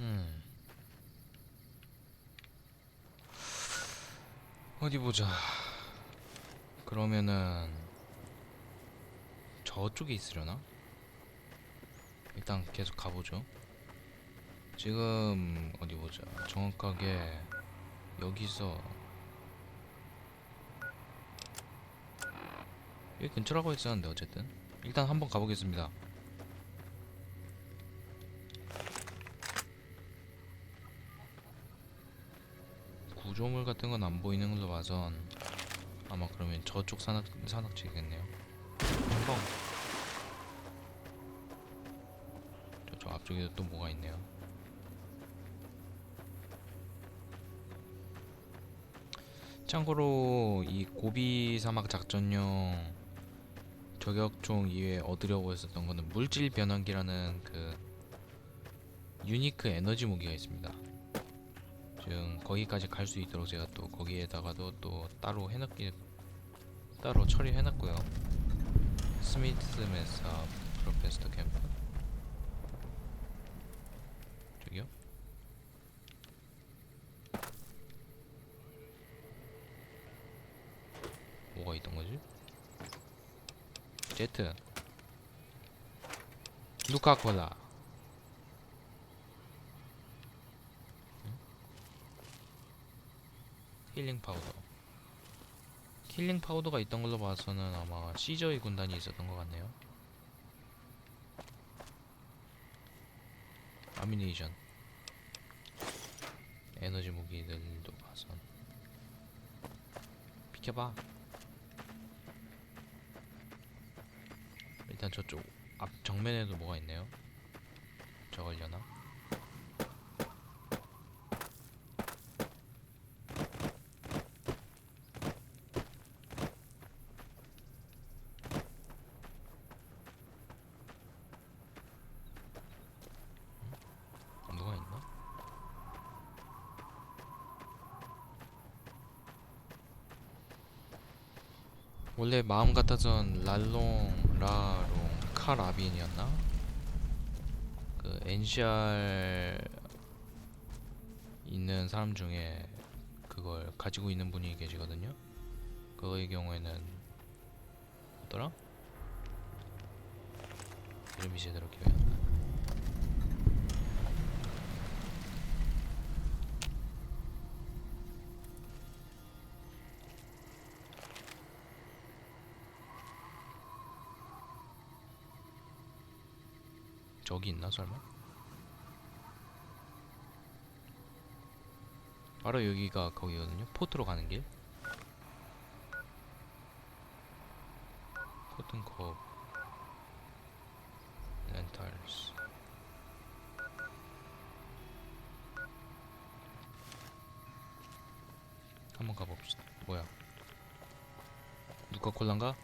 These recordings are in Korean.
음. 어디 보자. 그러면은 저쪽에 있으려나? 일단 계속 가보죠. 지금 어디 보자. 정확하게 여기서 여기 근처라고 했었는데 어쨌든 일단 한번 가보겠습니다. 구조물 같은 건 안 보이는 걸로 봐선 아마 그러면 저쪽 산악 산악지겠네요. 한번 저쪽 앞쪽에도 또 뭐가 있네요. 참고로 이 고비 사막 작전용 저격총 이외에 얻으려고 했었던 거는 물질 변환기라는 그 유니크 에너지 무기가 있습니다. 지금 거기까지 갈 수 있도록 제가 또 거기에다가도 또 따로 해놨기 따로 처리해놨고요. 스미스 메사 프로페스터 캠프 저기요? 뭐가 있던 거지? 제트 누카콜라 힐링 파우더. 힐링 파우더가 있던 걸로 봐서는 아마 시저의 군단이 있었던 것 같네요. 아미네이션. 에너지 무기들도 봐선. 비켜봐. 일단 저쪽 앞 정면에도 뭐가 있네요? 저걸려나? 누가 있나? 원래 마음 같아선 랄롱, 라롱, 카라빈이었나? 그 NCR 있는 사람 중에 그걸 가지고 있는 분이 계시거든요. 그거의 경우에는 뭐더라? 이름이 제대로 기억이 저기 있나 설마? 바로 여기가 거기거든요. 포트로 가는 길. 코튼컵 렌탈스 한번 가봅시다. 뭐야? 누가 콜란가?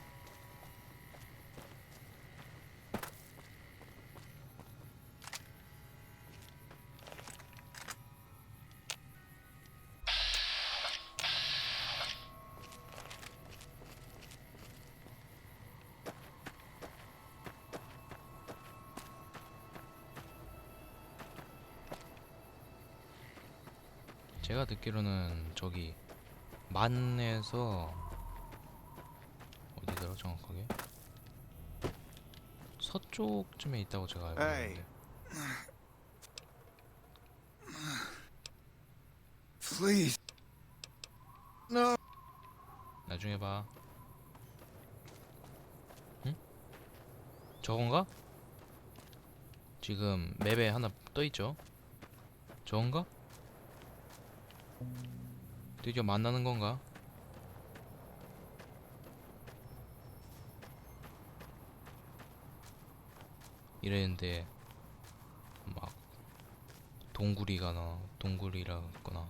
제가 듣기로는 저기 만에서 어디더라 정확하게 서쪽쯤에 있다고 제가 알고. 있는데 Please. No. 나중에 봐. 응? 저건가? 지금 맵에 하나 떠 있죠? 저건가? 드디어 만나는 건가? 이랬는데 막 동굴이가 나 동굴이라거나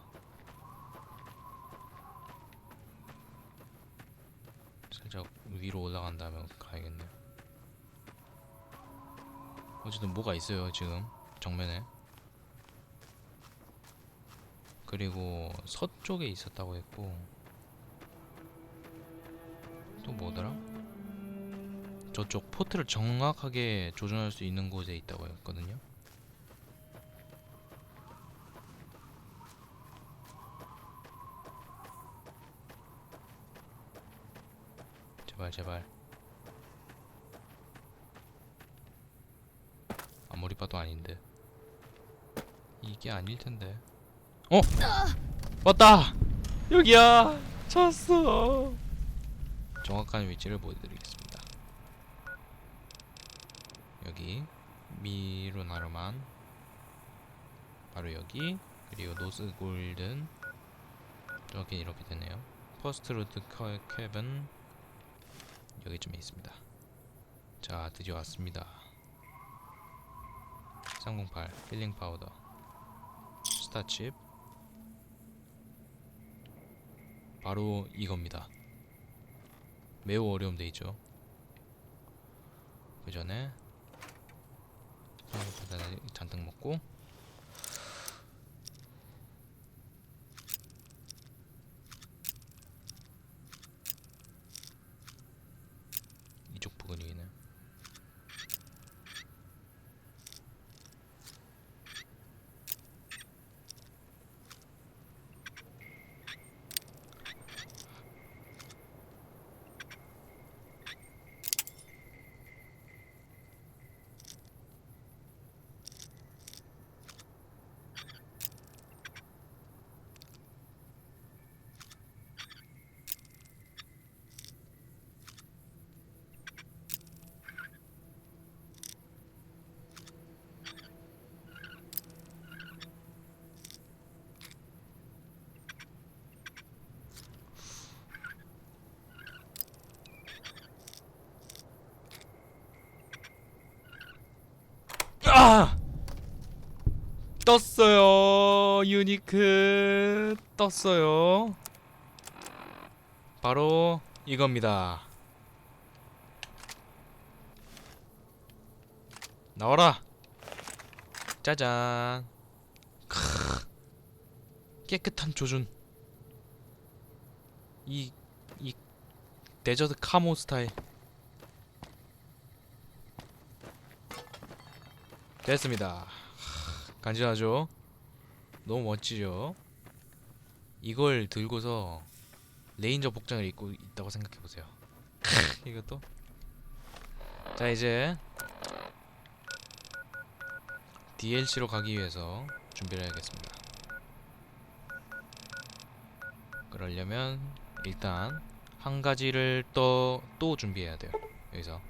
살짝 위로 올라간 다음에 가야겠네요. 어쨌든 뭐가 있어요 지금 정면에. 그리고 서쪽에 있었다고 했고 또 뭐더라? 저쪽 포트를 정확하게 조준할 수 있는 곳에 있다고 했거든요. 제발 제발. 아무리 봐도 아닌데. 이게 아닐텐데. 어? 왔다. 여기야. 찾았어. 정확한 위치를 보여드리겠습니다. 여기 미루나르만. 바로 여기. 그리고 노스 골든. 여기 이렇게 되네요. 퍼스트 로드 캡은 여기쯤에 있습니다. 자 드디어 왔습니다. 308 필링 파우더 스타칩 바로 이겁니다. 매우 어려움 되있죠. 그 전에 잔뜩 먹고 이쪽 부근이네 아! 떴어요. 유니크 떴어요. 바로 이겁니다. 나와라. 짜잔. 크. 깨끗한 조준. 이 이 데저트 카모 스타일. 됐습니다. 하, 간지나죠? 너무 멋지죠? 이걸 들고서 레인저 복장을 입고 있다고 생각해 보세요. 이것도 자 이제 DLC로 가기 위해서 준비를 해야겠습니다. 그러려면 일단 한 가지를 또 또 준비해야 돼요. 여기서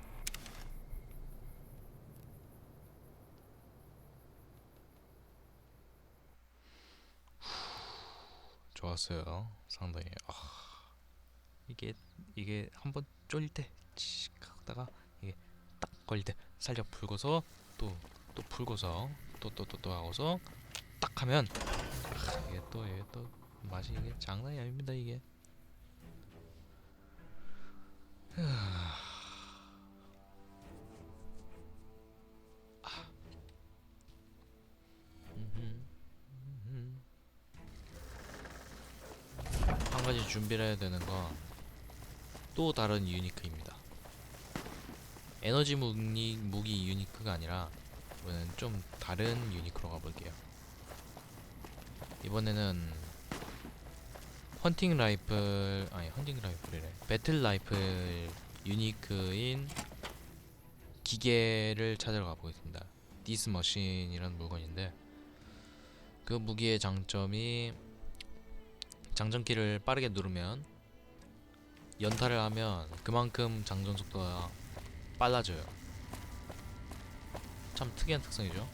좋았어요. 상당히 아, 이게 이게 한번 쫄릴 때 칙 하다가 이게 딱 걸릴 때 살짝 풀고서 또또 풀고서 또 또 또 또 하고서 딱 하면 아, 이게 또 이게 또 맛이 이게 장난이 아닙니다 이게. 준비를 해야 되는 건 또 다른 유니크입니다. 에너지 무기, 무기 유니크가 아니라 이번엔 좀 다른 유니크로 가볼게요. 이번에는 헌팅 라이플 아니 헌팅 라이플이래 배틀 라이플 유니크인 기계를 찾으러 가보겠습니다. 디스 머신이라는 물건인데 그 무기의 장점이 장전키를 빠르게 누르면 연타를 하면 그만큼 장전 속도가 빨라져요. 참 특이한 특성이죠.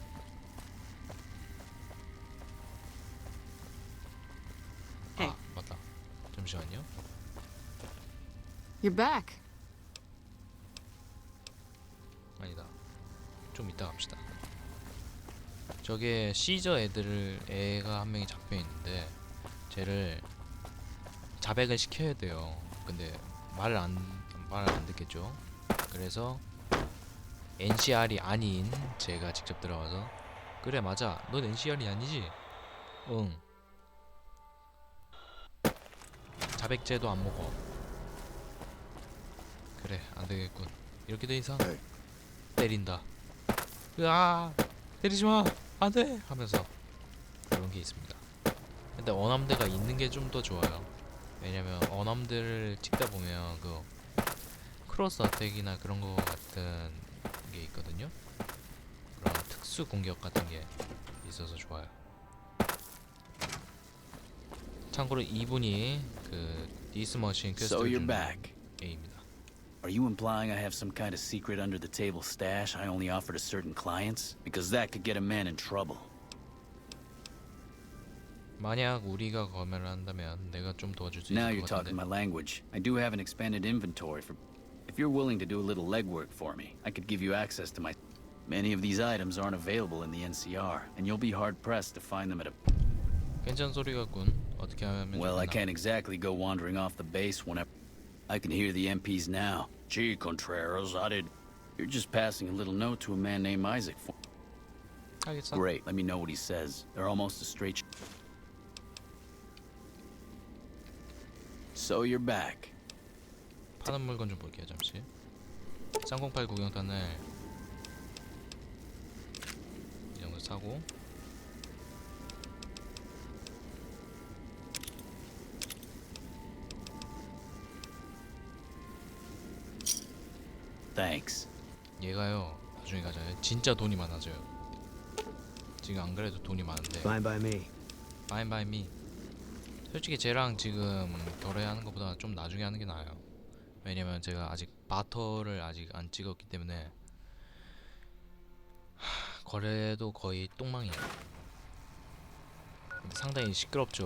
아 맞다. 잠시만요. You're back. 아니다. 좀 이따 갑시다. 저게 시저 애들을 애가 한 명이 잡혀 있는데 쟤를 자백을 시켜야 돼요. 근데 말을 안 말을 안 듣겠죠. 그래서 NCR이 아닌 제가 직접 들어가서 그래 맞아. 넌 NCR이 아니지? 응. 자백제도 안 먹어. 그래 안 되겠군. 이렇게 돼 이상 네. 때린다. 으아 때리지 마 안 돼 하면서 그런 게 있습니다. 근데 어남대가 있는 게 좀 더 좋아요. 왜냐면 어남대를 찍다 보면 그 크로스 어택이나 그런 거 같은 게 있거든요. 그런 특수 공격 같은 게 있어서 좋아요. 참고로 이분이 그 디스머신 퀘스트. A입니다. Are you implying I have some kind of secret under the table stash I only offer to certain clients? Because that could get a man in trouble. 만약 우리가 검열을 한다면 내가 좀 도와줄 수 Now 있을 you're 것 talking 같은데. my language. I do have an expanded inventory for. If you're willing to do a little legwork for me, I could give you access to my. Many of these items aren't available in the NCR, and you'll be hard pressed to find them at a. 괜찮은 소리 같군. 어떻게 하면 Well, I 좋나? can't exactly go wandering off the base whenever. I can hear the MPs now. Gee, Contreras, I did. You're just passing a little note to a man named Isaac. For... 알겠어. Great, let me know what he says. They're almost a straight. sh- So you're back. 파는 물건 좀 볼게요 잠시. 308 구경탄을 이 정도 사고. Thanks. 얘가요 나중에 가잖아요. 진짜 돈이 많아져요. 지금 안 그래도 돈이 많은데. Fine by me. fine by me 솔직히 쟤랑 지금 거래하는 것보다 좀 나중에 하는 게 나아요. 왜냐면 제가 아직 바터를 아직 안 찍었기 때문에 하, 거래도 거의 똥망이에요. 상당히 시끄럽죠.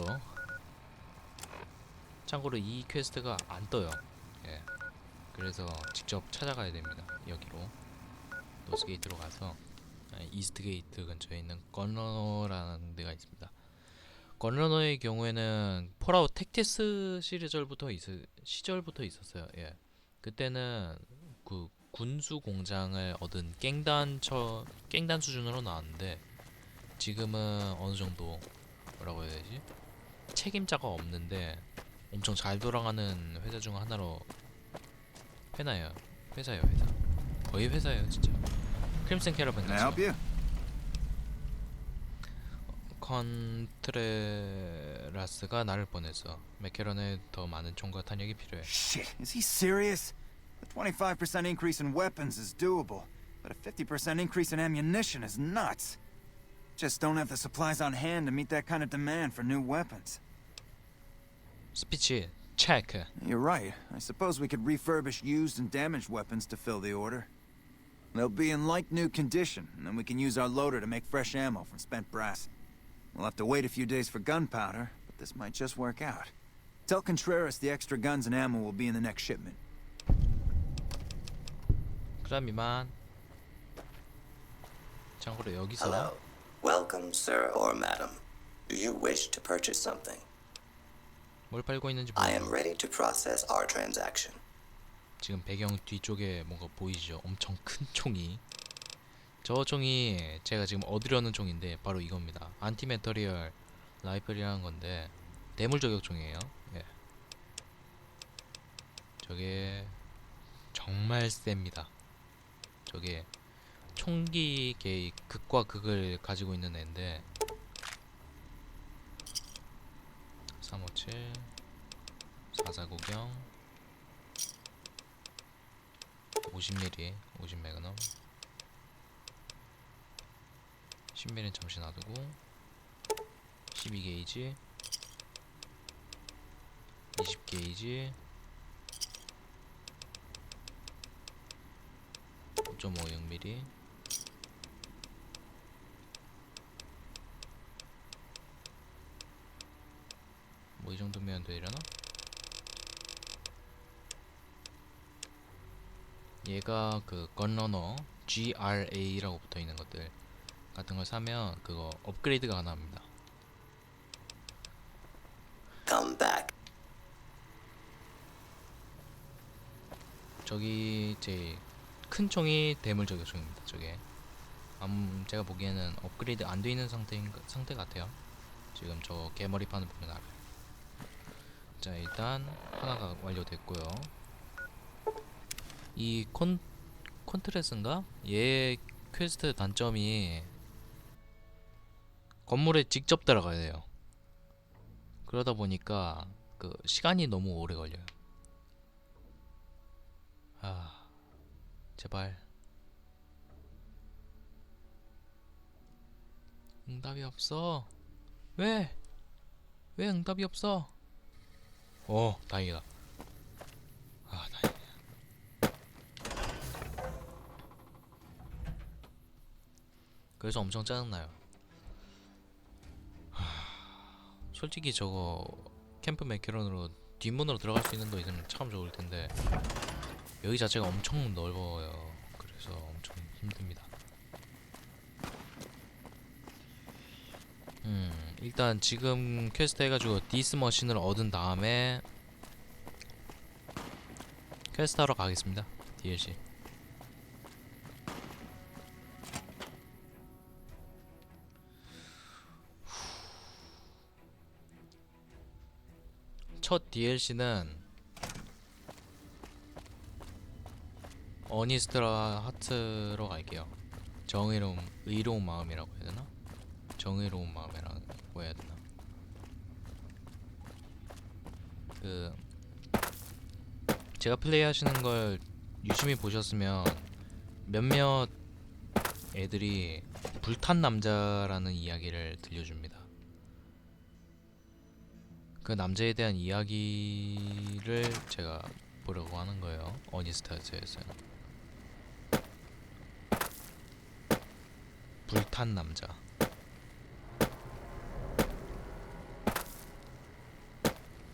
참고로 이 퀘스트가 안 떠요. 예. 그래서 직접 찾아가야 됩니다 여기로. 노스게이트로 가서. 아니, 이스트게이트 근처에 있는 건러너라는 데가 있습니다 건러너의 경우에는 폴아웃 텍티스 시리절부터 있 시절부터 있었어요. 예. 그때는 그 군수 공장을 얻은 깽단 처 깽단 수준으로 나왔는데 지금은 어느 정도 뭐라고 해야 되지? 책임자가 없는데 엄청 잘 돌아가는 회사 중 하나로 회사예요. 회사예요, 회사. 거의 회사예요, 진짜. 크림슨 캐러밴 같이. you? 컨트레라스가 나를 보냈어. 맥케런에 더 많은 총과 탄약이 필요해. Shit, is he serious? A 25% increase in weapons is doable, but a 50% increase in ammunition is nuts. Just don't have the supplies on hand to meet that kind of demand for new weapons. 스피치 체크. You're right. I suppose we could refurbish used and damaged weapons to fill the order. They'll be in like new condition, and then we can use our loader to make fresh ammo from spent brass. We'll have to wait a few days for gunpowder, but this might just work out. Tell Contreras the extra guns and ammo will be in the next shipment. 그다음 이만. 참고로 여기서 Hello. Welcome, sir or madam. Do you wish to purchase something? 뭘 팔고 있는지 I am 모르겠어. ready to process our transaction. 지금 배경 뒤쪽에 뭔가 보이시죠? 엄청 큰 총이. 저 총이 제가 지금 얻으려는 총인데 바로 이겁니다. 안티메터리얼 라이플이라는 건데 대물 저격총이에요. 예. 저게 정말 셉니다. 저게 총기의 극과 극을 가지고 있는 애인데 357 44구경 50mm 50매그넘 10mm는 잠시 놔두고 12게이지 20게이지 5.56mm 뭐 이 정도면 되려나? 얘가 그 건러너 GRA라고 붙어 있는 것들 같은 걸 사면 그거 업그레이드가 가능합니다. Come back. 저기 제 큰 총이 대물 저격총입니다. 저게 음, 제가 보기에는 업그레이드 안 돼 있는 상태인 것- 상태 같아요. 지금 저 개머리판을 보면 알아요. 자 일단 하나가 완료됐고요. 이 콘 콘트레스인가? 얘 퀘스트 단점이 건물에 직접 들어가야 돼요. 그러다 보니까 그 시간이 너무 오래 걸려요. 아 제발 응답이 없어 왜? 왜 응답이 없어? 오 다행이다 아 다행이야 그래서 엄청 짜증나요 솔직히 저거 캠프 맥케런으로 뒷문으로 들어갈 수 있는 거 있으면 참 좋을 텐데 여기 자체가 엄청 넓어요. 그래서 엄청 힘듭니다. 음, 일단 지금 퀘스트 해가지고 디스 머신을 얻은 다음에 퀘스트 하러 가겠습니다. DLC. 첫 DLC는 어니스트라 하트로 갈게요. 정의로운 의로운 마음이라고 해야 되나? 정의로운 마음이라고 해야 되나? 그 제가 플레이하시는 걸 유심히 보셨으면 몇몇 애들이 불탄 남자라는 이야기를 들려줍니다. 그 남자에 대한 이야기를 제가 보려고 하는 거예요. 어니스타즈에서는. 불탄 남자.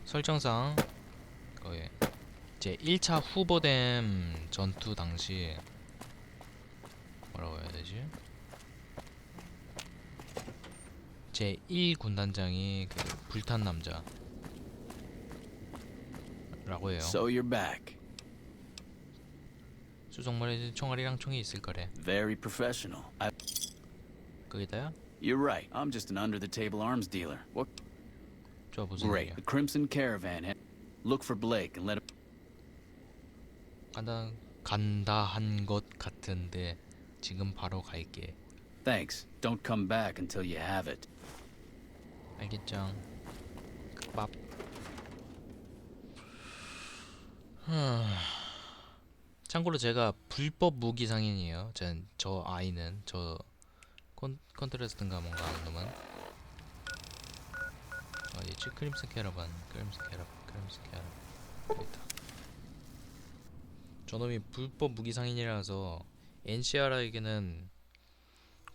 설정상 거의 제 1차 후보댐 전투 당시 뭐라고 해야 되지? 제 1군단장이 그 불탄 남자 라고 해요. So you're back. 수송말에 총알이랑 총이 있을 거래. Very professional. I, 거기다요? you're right. I'm just an under-the-table arms dealer. What? 저 무슨 Great. 일이야? The Crimson Caravan. ha- Look for Blake and let him. 간다 간다 한 것 같은데 지금 바로 갈게. Thanks. Don't come back until you have it. 알겠죠? 밥. 참고로 제가 불법 무기 상인이에요. 전, 저 아이는 저 컨, 컨트레스트인가 뭔가 하는 놈은 어디지? 크림슨 캐러반 크림슨 캐러반 크림슨 캐러반. 저놈이 불법 무기 상인이라서 NCR에게는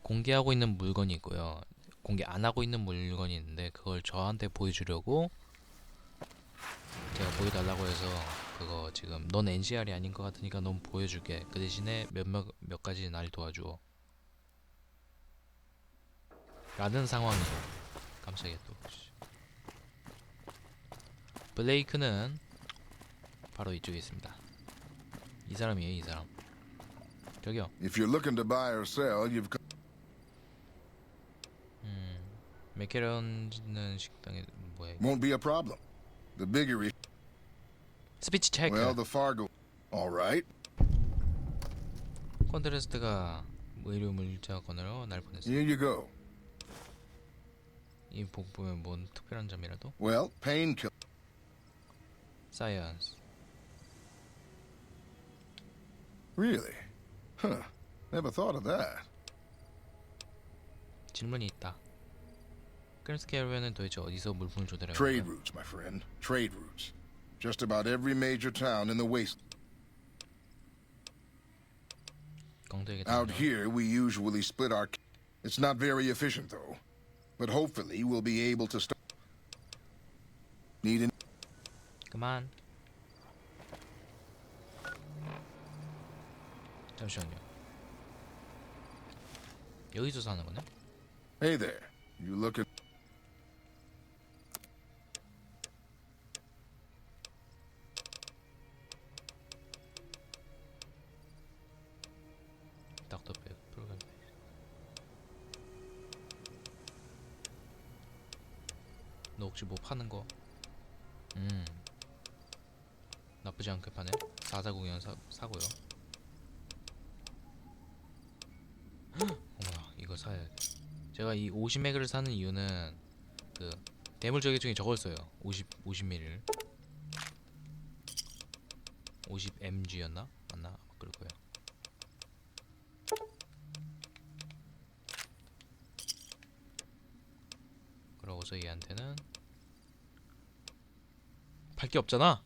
공개하고 있는 물건이 있고요. 공개 안 하고 있는 물건이 있는데 그걸 저한테 보여주려고 제가 보여달라고 해서 그거 지금 넌 NCR이 아닌 것 같으니까 넌 보여줄게 그 대신에 몇몇 몇 가지 날 도와줘 라는 상황이죠 깜짝이야 또 씨. 블레이크는 바로 이쪽에 있습니다 이 사람이에요 이 사람 저기요 If you're looking to buy or sell, you've got 음 맥케런는 식당에 이거? won't be a problem. The bigger. 스피치 체크 Well, the Fargo. All right. 컨트레스트가 의료 물자 건으로 날 보냈어. Here you go. 이복 보면 뭔 특별한 점이라도? Well, painkiller. 사이언스. Really? Huh. Never thought of that. 질문이 있다. 크림스케어는 도대체 어디서 물품을 조달하는 Trade routes, my friend. Trade routes. Just about every major town in the waste. 강도에게 Out 달려. here, we usually split our. It's not very efficient, though. But hopefully, we'll be able to start. Need an. 그만. 잠시만요. 여기서 사는 거네? Hey there. You looking? 닥 너 혹시 뭐 파는 거? 음. 나쁘지 않게 파네. 4402년 사, 사고요. 어머나, 이거 사야 돼. 제가 이 50맥을 사는 이유는 그 대물 저격 중에 저걸 써요. 50 50ml. 50 mg였나? 그럴 거예요. 그러고서 얘한테는 팔게 없잖아.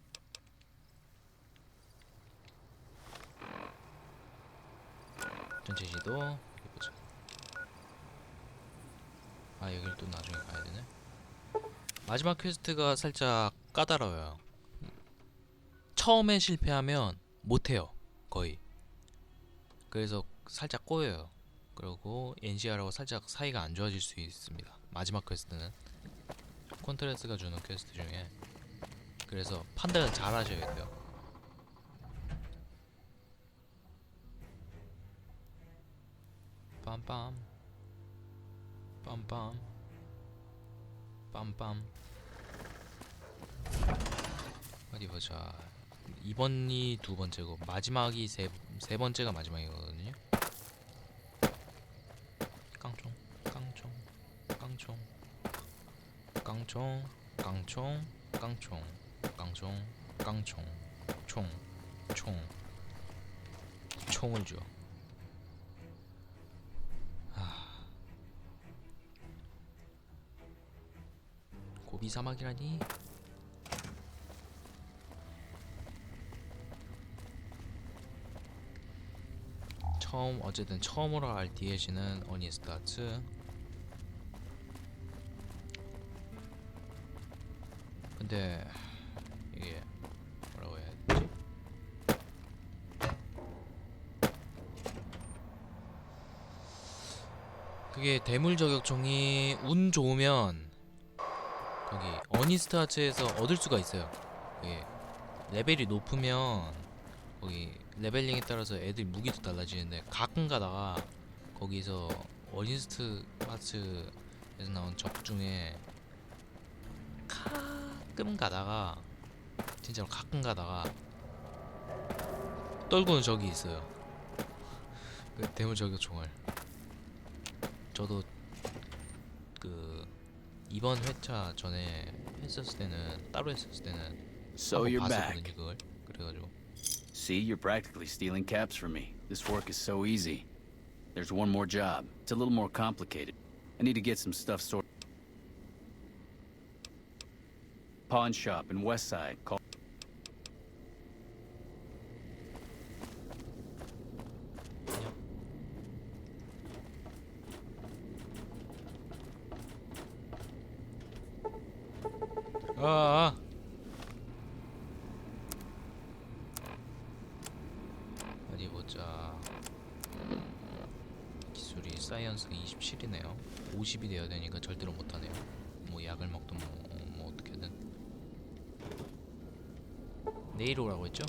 전체 시도 여기 보자. 아 여길 또 나중에 가야 되네. 마지막 퀘스트가 살짝 까다로워요. 처음에 실패하면 못해요. 거의. 그래서 살짝 꼬여요. 그리고 NCR하고 살짝 사이가 안 좋아질 수 있습니다. 마지막 퀘스트는 콘트레스가 주는 퀘스트 중에 그래서 판단을 잘 하셔야 돼요. 빰빰. 빰빰. 빰빰. 어디 보자. 이번이 두 번째고 마지막이 세, 세 번째가 마지막이거든요. 깡총 깡총 깡총 깡총 깡총 깡총 깡총 깡총 총 총. 총을 줘. 고비 사막이라니? 처음 어쨌든 처음으로 할 DLC는 어니스타츠 근데 이게 뭐라고 해야 되지? 그게 대물 저격총이 운 좋으면 거기 어니스타츠에서 얻을 수가 있어요. 그게 레벨이 높으면 거기 레벨링에 따라서 애들 무기도 달라지는데 가끔 가다가 거기서 어니스트마츠에서 나온 적 중에 가끔 가다가 진짜로 가끔 가다가 떨구는 적이 있어요. 그 대물 저격 총알. 저도 그 이번 회차 전에 했었을 때는 따로 했었을 때는 So 한번 you're 봤었거든요 back. 그걸 그래가지고 See, you're practically stealing caps from me. This work is so easy. There's one more job. It's a little more complicated. I need to get some stuff sorted. Pawn shop in West Side. Call. 아, 아. 어디 보자. 기술이 사이언스가 27이네요. 50이 돼야 되니까 절대로 못하네요. 뭐 약을 먹든 뭐, 뭐 어떻게든. 내일 오라고 했죠?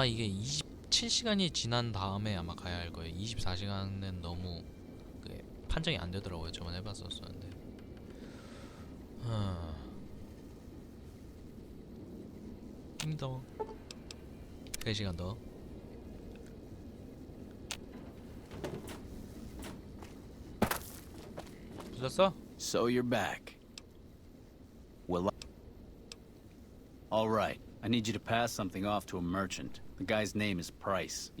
아마 이게 27시간이 지난 다음에 아마 가야 할 거예요. 24시간은 너무 그 판정이 안 되더라고요. 저번에 해봤었었는데. 하... 힘더. 3시간 더. 불렀어? So you're back. Well, all right. I need you to pass something off to a merchant. The guy's name is Price.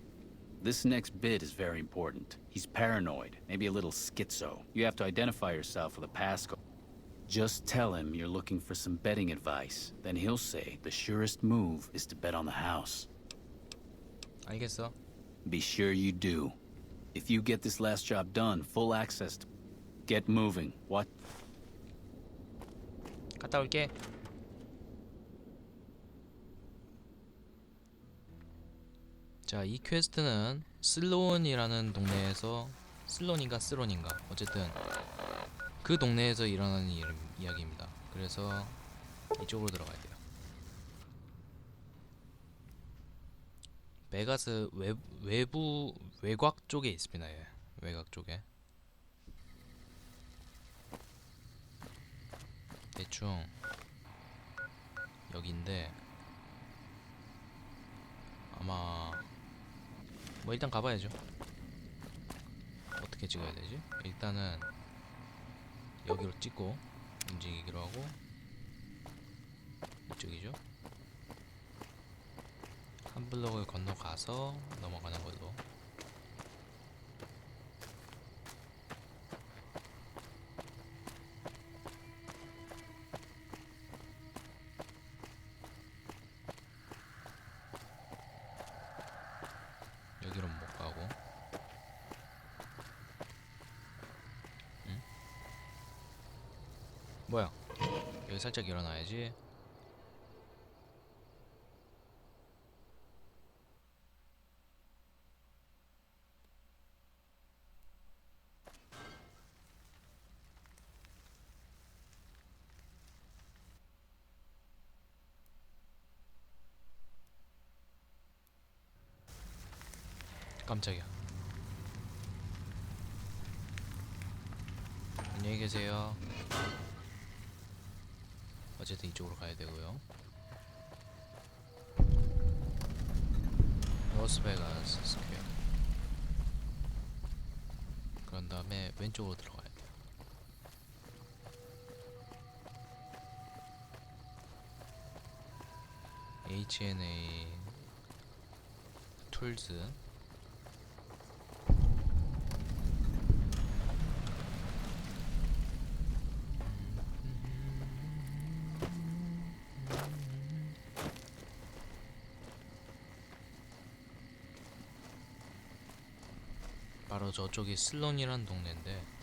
This next bid is very important. He's paranoid, maybe a little schizo. You have to identify yourself with a passcode. Just tell him you're looking for some betting advice. Then he'll say the surest move is to bet on the house. 알겠어. Be sure you do. If you get this last job done, full access to. Get moving. What? 갔다 올게. 자, 이 퀘스트는 슬론이라는 동네에서 슬론인가 스론인가 어쨌든 그 동네에서 일어나는 이름, 이야기입니다. 그래서 이쪽으로 들어가야 돼요. 베가스 외, 외부 외곽 쪽에 있습니다. 예. 외곽 쪽에. 대충 여기인데 아마 뭐 일단 가봐야죠. 어떻게 찍어야 되지? 일단은 여기로 찍고 움직이기로 하고 이쪽이죠? 한 블럭을 건너가서 넘어가는 걸로 여기 살짝 일어나야지. 깜짝이야. 안녕히 계세요 어쨌든 이쪽으로 가야 되고요. 로스베가스 스퀘어 그런 다음에 왼쪽으로 들어가야 돼요. HNA 툴즈 저쪽이 슬론이란 동네인데